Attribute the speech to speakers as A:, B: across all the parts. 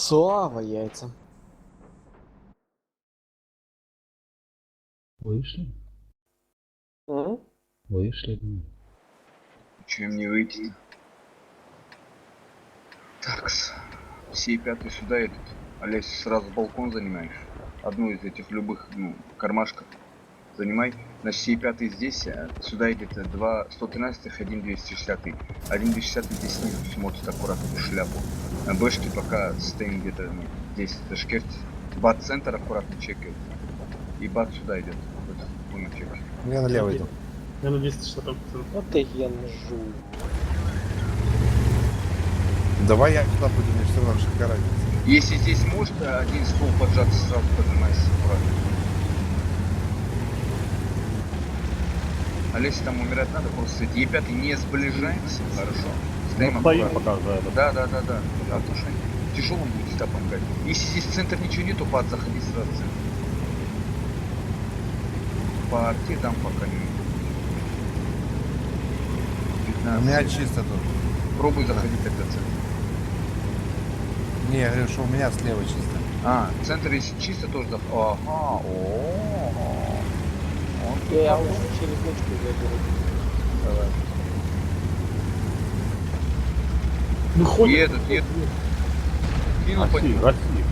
A: Слава яйцам.
B: Вышли?
A: М?
B: Вышли.
C: Чем не выйти? Такс. Все пятый сюда идут. Олесь, сразу балкон занимаешь. Одну из этих любых, ну, кармашков. Занимай. На сей пятый здесь, а сюда идет э, два 113 один 260 Один 260 здесь снизу смотрит аккуратно в шляпу. На бэшке пока стоим где-то ну, здесь, зашкерт. Бат центр аккуратно чекает. И бат сюда идет. Вот.
D: Я налево иду.
E: Я на 260
A: Вот ты янжу.
D: Давай я туда буду, мне все равно разница.
C: Если здесь может один ствол поджаться, сразу поднимайся. аккуратно. А если там умирать надо, просто эти Е5 не сближаемся, хорошо. Стоим
B: Ну, стоим пока за это.
C: Да, да, да, да. Да, потому что тяжелым будет всегда помогать. Если здесь центр ничего нету, пад, заходи сразу в центр. По арте дам пока не.
D: У меня
C: 15.
D: чисто тут.
C: Пробуй заходить тогда в центр.
D: Не, я говорю, что у меня слева чисто.
C: А, центр если чисто тоже зах... Ага, о Он
A: Я уже через точку заберу. Давай.
E: Выходит.
C: Едут, едут. Кинул по
B: Россия,
C: нему.
B: Россия.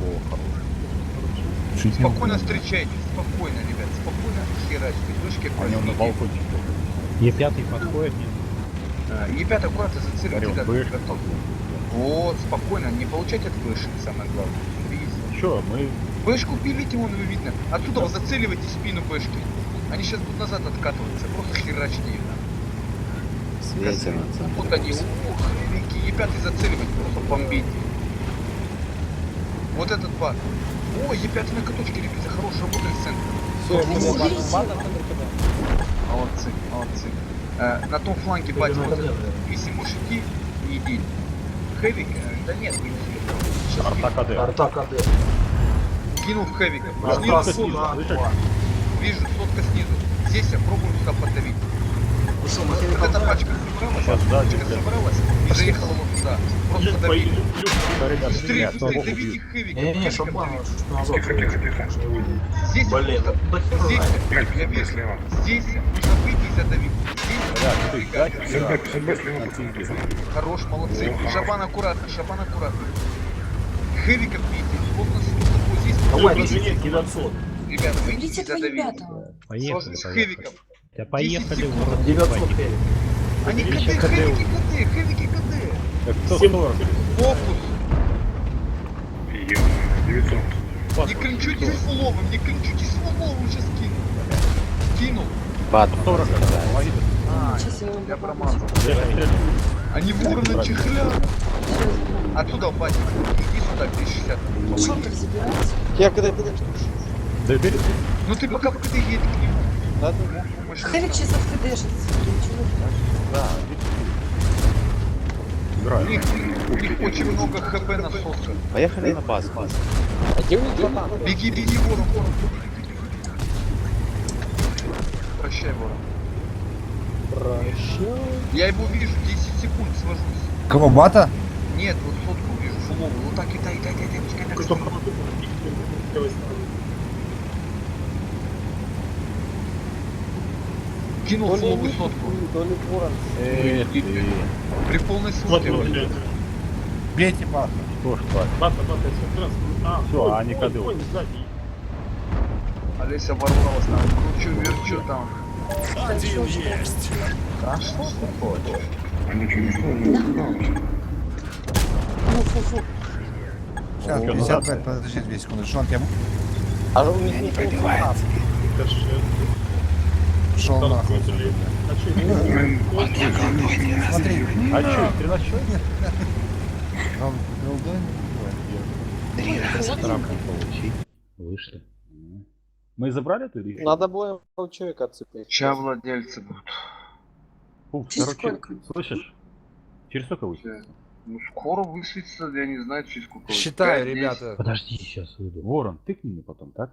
B: О, хороший. Чуть
C: Спокойно встречайте, спокойно, ребят, спокойно херачьте. Точки
B: Они он на балкончике. Е5 подходит, нет?
C: Е5 аккуратно да,
B: бэш.
C: готов. Вот, спокойно, не получайте от самое главное.
B: Чё, мы...
C: Бэшку пилите, вон ее видно. Отсюда вы зацеливайте спину бэшки. Они сейчас будут назад откатываться, просто херачьте их.
A: Светим.
C: Вот они, ух, великий Е5 зацеливать, просто бомбить. Вот этот бат. О, Е5 на каточке, ребята, хорошая работа из центра.
A: Все, я тебе база, база, центр туда.
C: Молодцы, молодцы. Э, на том фланге бать, вот, если можешь идти, иди. Хэвик, э, да нет, не
B: Арта КД.
E: Арта КД.
C: Кинул в хэвика. Снизу,
E: сюда.
C: вижу, сотка снизу. Здесь я пробую туда подавить.
E: Ну что,
C: Вот эта пачка собралась,
B: Сейчас, да,
C: пачка
B: да.
C: собралась и заехала вот туда. Просто
E: Блин,
C: давить.
E: поили.
B: Да, ребят,
C: Быстрее, давите хэвика.
E: Не-не-не,
C: хэвика
E: шампан. Тихо, тихо, тихо.
C: Здесь
E: Блин,
C: здесь, я вижу, здесь нужно выйти и задавить. Хорош, молодцы. Шабан аккуратно, шабан аккуратно. Хэвиков бейте. Плотно с вот здесь.
E: Давай,
C: Выйдите.
E: разжигай 900.
C: Ребята, выйдите
F: Берите
C: и
F: твои
C: задавите.
F: ребята.
B: Поехали, поехали. Да поехали в
E: 900
B: город.
E: херик.
C: Они КД, хэвики КД, хэвики КД.
B: Так, кто
E: Семь.
B: 40?
C: Фокус.
G: 900.
C: Не клинчуйтесь с фуловым, не клинчуйтесь с фуловым, сейчас кину. Кинул.
A: Бат.
B: 40, да, помоги.
C: А,
F: Сейчас я
C: промазал. Они ворона чехля. Отсюда, батя, иди сюда, 260.
F: Шортер забирать.
A: Я когда когда
B: Да бери.
C: Ну ты пока в КД едь к нему.
A: Да, да.
F: Хэвик
C: нужна.
F: сейчас откдышится. Ничего.
B: Да,
C: У
B: Играй.
C: них, у них очень много хп на сосках.
H: Поехали на базу.
A: А где у них братан?
C: Беги, беги, ворон, ворон. Прощай, ворон.
A: Прощай.
C: Я его вижу, 10 секунд свожусь.
D: Кого, бата?
C: Нет, вот сотку вижу, фуловую. Вот так и дай, дай, дай, дай, пускай так
E: Кто.
C: Кинул фуловую сотку.
B: Эх ты,
C: При полной сотке.
D: Бейте бата.
B: что ж так.
E: Бата, бата, я раз. А, конь,
B: КД.
E: конь сзади.
C: Олеся ворвалась там, кручу, верчу там. А что ты хочешь?
G: Они что, не
F: Фу-фу-фу.
D: Сейчас,
B: О,
D: 55, подожди 2 секунды. Шон, я
A: А у них не.
E: Короче,
D: шел нахуй.
E: А не-
D: Смотри,
B: А 13 человек?
D: он голдой.
B: Штрафы получить. Вышли. Мы забрали эту или?
A: Надо было человека отцепить.
C: Ща владельцы будут.
B: Фу,
F: Через
B: короче,
F: сколько?
B: слышишь? Через сколько выйти?
C: Ну скоро высветится, я не знаю, через сколько.
D: Считаю,
C: Пять,
D: ребята.
B: Подожди, сейчас выйду. Ворон, ты к ними потом, так?